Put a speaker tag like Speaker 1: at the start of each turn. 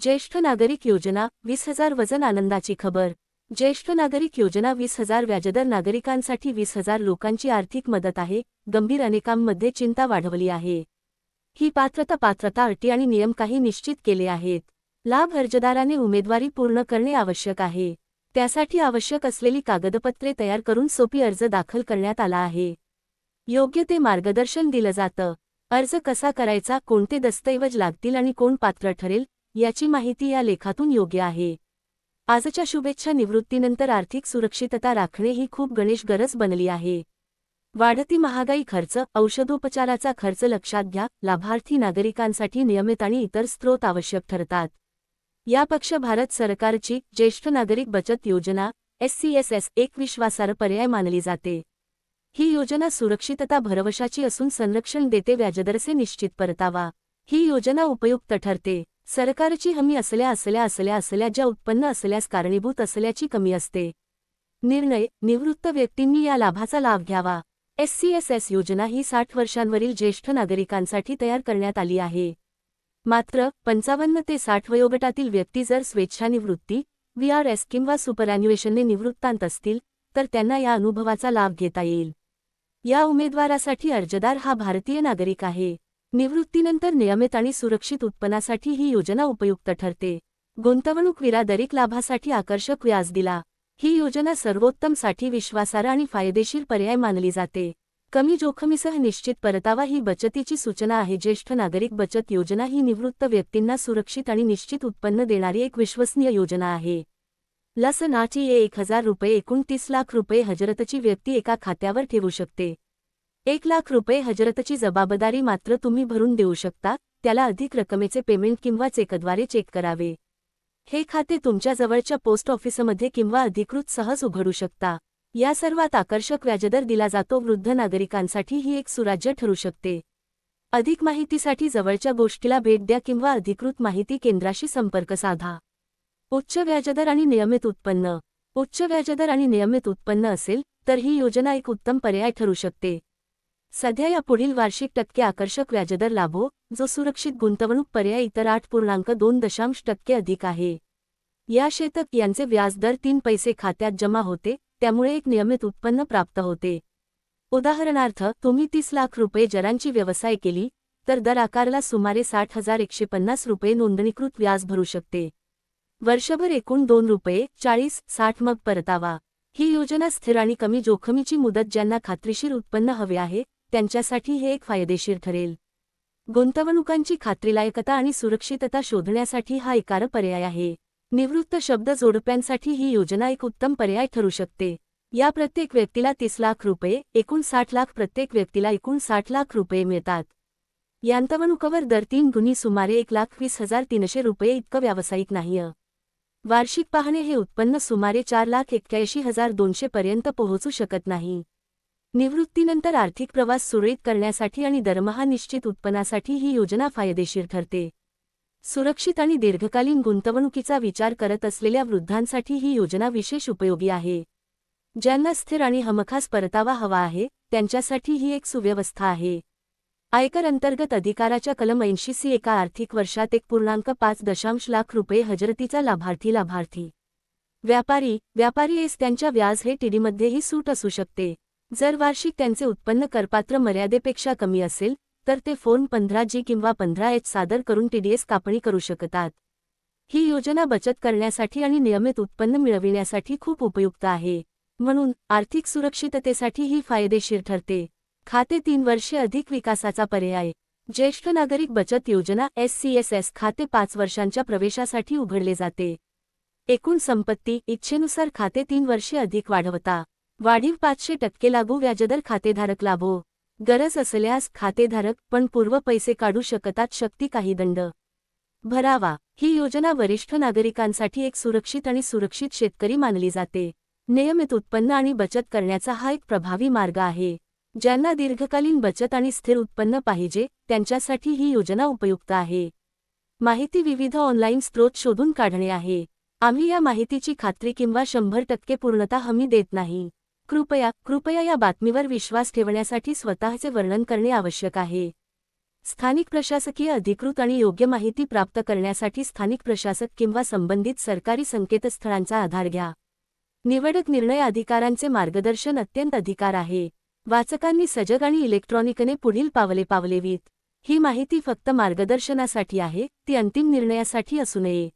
Speaker 1: ज्येष्ठ नागरिक योजना वीस हजार वजन आनंदाची खबर. ज्येष्ठ नागरिक योजना वीस हजार व्याजदर नागरिकांसाठी वीस हजार लोकांची आर्थिक मदत आहे. गंभीर अनेकांमध्ये चिंता वाढवली आहे. ही पात्रता पात्रता अटी आणि नियम काही निश्चित केले आहेत. लाभ अर्जदाराने उमेदवारी पूर्ण करणे आवश्यक आहे. त्यासाठी आवश्यक असलेली कागदपत्रे तयार करून सोपी अर्ज दाखल करण्यात आला आहे. योग्य ते मार्गदर्शन दिलं जातं. अर्ज कसा करायचा कोणते दस्तऐवज लागतील आणि कोण पात्र ठरेल याची माहिती या लेखातून योग्य आहे. आजच्या शुभेच्छा निवृत्तीनंतर आर्थिक सुरक्षितता राखणे ही खूप गणेश गरज बनली आहे. वाढती महागाई खर्च औषधोपचाराचा खर्च लक्षात घ्या लाभार्थी नागरिकांसाठी नियमित आणि इतर स्रोत आवश्यक ठरतात. या पक्ष भारत सरकारची ज्येष्ठ नागरिक बचत योजना एससीएसएस एक विश्वासार्ह पर्याय मानली जाते. ही योजना सुरक्षितता भरवशाची असून संरक्षण देते व्याजदरचे निश्चित परतावा. ही योजना उपयुक्त ठरते. सरकारची हमी असल्या असल्या असल्या असल्या ज्या उत्पन्न असल्यास कारणीभूत असल्याची कमी असते. निर्णय निवृत्त व्यक्तींनी या लाभाचा लाभ घ्यावा. एससीएसएस योजना ही साठ वर्षांवरील ज्येष्ठ नागरिकांसाठी तयार करण्यात आली आहे. मात्र पंचावन्न ते साठ वयोगटातील व्यक्ती जर स्वेच्छानिवृत्ती व्हीआरएस किंवा सुपरॅन्युएशनने निवृत्तांत असतील तर त्यांना या अनुभवाचा लाभ घेता येईल. या उमेदवारासाठी अर्जदार हा भारतीय नागरिक आहे. निवृत्तीनंतर नियमित आणि सुरक्षित उत्पन्नासाठी ही योजना उपयुक्त ठरते. गुंतवणूक दरेक लाभासाठी आकर्षक व्याज दिला. ही योजना सर्वोत्तमसाठी विश्वासार्ह आणि फायदेशीर पर्याय मानली जाते. कमी जोखमीसह निश्चित परतावा ही बचतीची सूचना आहे. ज्येष्ठ नागरिक बचत योजना ही निवृत्त व्यक्तींना सुरक्षित आणि निश्चित उत्पन्न देणारी एक विश्वसनीय योजना आहे. लसनाची एक हजार रुपये एकूण तीस लाख रुपये हजरतची व्यक्ती एका खात्यावर ठेवू शकते. एक लाख रुपये हजरतची जबाबदारी मात्र तुम्ही भरून देऊ शकता त्याला अधिक रकमेचे पेमेंट किंवा चेकद्वारे चेक करावे. हे खाते तुमच्या जवळच्या पोस्ट ऑफिसमध्ये किंवा अधिकृत सहज उघडू शकता. या सर्वात आकर्षक व्याजदर दिला जातो वृद्ध नागरिकांसाठी ही एक सुराज्य ठरू शकते. अधिक माहितीसाठी जवळच्या गोष्टीला भेट द्या किंवा अधिकृत माहिती केंद्राशी संपर्क साधा. उच्च व्याजदर आणि नियमित उत्पन्न. उच्च व्याजदर आणि नियमित उत्पन्न असेल तर ही योजना एक उत्तम पर्याय ठरू शकते. सध्या या पुढील वार्षिक टक्के आकर्षक व्याजदर लाभो जो सुरक्षित गुंतवणूक पर्याय इतर आठ पूर्णांक दोन दशांश टक्के अधिक आहे. या शेतक यांचे व्याजदर तीन पैसे खात्यात जमा होते त्यामुळे एक नियमित उत्पन्न प्राप्त होते. उदाहरणार्थ तुम्ही तीस लाख रुपये जरांची व्यवसाय केली तर दर आकारला सुमारे साठ हजार एकशे पन्नास रुपये नोंदणीकृत व्याज भरू शकते. वर्षभर एकूण दोन रुपये चाळीस साठ मग परतावा. ही योजना स्थिर आणि कमी जोखमीची मुदत ज्यांना खात्रीशीर उत्पन्न हवे आहे त्यांच्यासाठी हे एक फायदेशीर ठरेल. गुंतवणुकांची खात्रीलायकता आणि सुरक्षितता शोधण्यासाठी हा एकार पर्याय आहे. निवृत्त शब्द जोडप्यांसाठी ही योजना एक उत्तम पर्याय ठरू शकते. या प्रत्येक व्यक्तीला तीस लाख रुपये एकूण साठ लाख प्रत्येक व्यक्तीला एकूण साठ लाख रुपये मिळतात. यांतवणुकावर दर तीन गुणी सुमारे एक लाख वीस हजार तीनशे रुपये इतकं व्यावसायिक नाहीय. वार्षिक पाहणे हे उत्पन्न सुमारे चार लाख एक्क्याऐंशी हजार दोनशे पर्यंत पोहोचू शकत नाही. निवृत्तीनंतर आर्थिक प्रवास सुरळीत करण्यासाठी आणि दरमहा निश्चित उत्पन्नासाठी ही योजना फायदेशीर ठरते. सुरक्षित आणि दीर्घकालीन गुंतवणुकीचा विचार करत असलेल्या वृद्धांसाठी ही योजना विशेष उपयोगी आहे. ज्यांना स्थिर आणि हमखास परतावा हवा आहे त्यांच्यासाठी ही एक सुव्यवस्था आहे. आयकर अंतर्गत अधिकाराच्या कलम ऐंशी सी एका आर्थिक वर्षात एक पूर्णांक पाच दशांश लाख रुपये हजरतीचा लाभार्थी लाभार्थी. व्यापारी व्यापारी एस त्यांच्या व्याज हे टीडीमध्येही सूट असू शकते. जर वार्षिक त्यांचे उत्पन्न करपात्र मर्यादेपेक्षा कमी असेल तर ते फोन पंधरा जी किंवा पंधरा एच सादर करून टीडीएस कापणी करू शकतात. ही योजना बचत करण्यासाठी आणि नियमित उत्पन्न मिळविण्यासाठी खूप उपयुक्त आहे. म्हणून आर्थिक सुरक्षिततेसाठी ही फायदेशीर ठरते. खाते तीन वर्षे अधिक विकासाचा पर्याय. ज्येष्ठ नागरिक बचत योजना एससीएसएस खाते पाच वर्षांच्या प्रवेशासाठी उघडले जाते. एकूण संपत्ती इच्छेनुसार खाते तीन वर्षे अधिक वाढवता. वाढीव पाचशे टक्के लागू व्याजदर खातेधारक लाभो. गरज असल्यास खातेधारक पण पूर्व पैसे काढू शकतात शक्ती काही दंड. भरावा. ही योजना वरिष्ठ नागरिकांसाठी एक सुरक्षित आणि सुरक्षित शेतकरी मानली जाते. नियमित उत्पन्न आणि बचत करण्याचा हा एक प्रभावी मार्ग आहे. ज्यांना दीर्घकालीन बचत आणि स्थिर उत्पन्न पाहिजे त्यांच्यासाठी ही योजना उपयुक्त आहे. माहिती विविध ऑनलाईन स्त्रोत शोधून काढणे आहे. आम्ही या माहितीची खात्री किंवा शंभर टक्के पूर्णता हमी देत नाही. कृपया कृपया या बातमीवर विश्वास ठेवण्यासाठी स्वतःचे वर्णन करणे आवश्यक आहे. स्थानिक प्रशासकीय अधिकृत आणि योग्य माहिती प्राप्त करण्यासाठी स्थानिक प्रशासक किंवा संबंधित सरकारी संकेतस्थळांचा आधार घ्या. निवडक निर्णय अधिकारांचे मार्गदर्शन अत्यंत अधिकार आहे. वाचकांनी सजग आणि इलेक्ट्रॉनिकने पुढील पावले पावलेवीत. ही माहिती फक्त मार्गदर्शनासाठी आहे ती अंतिम निर्णयासाठी असू नये.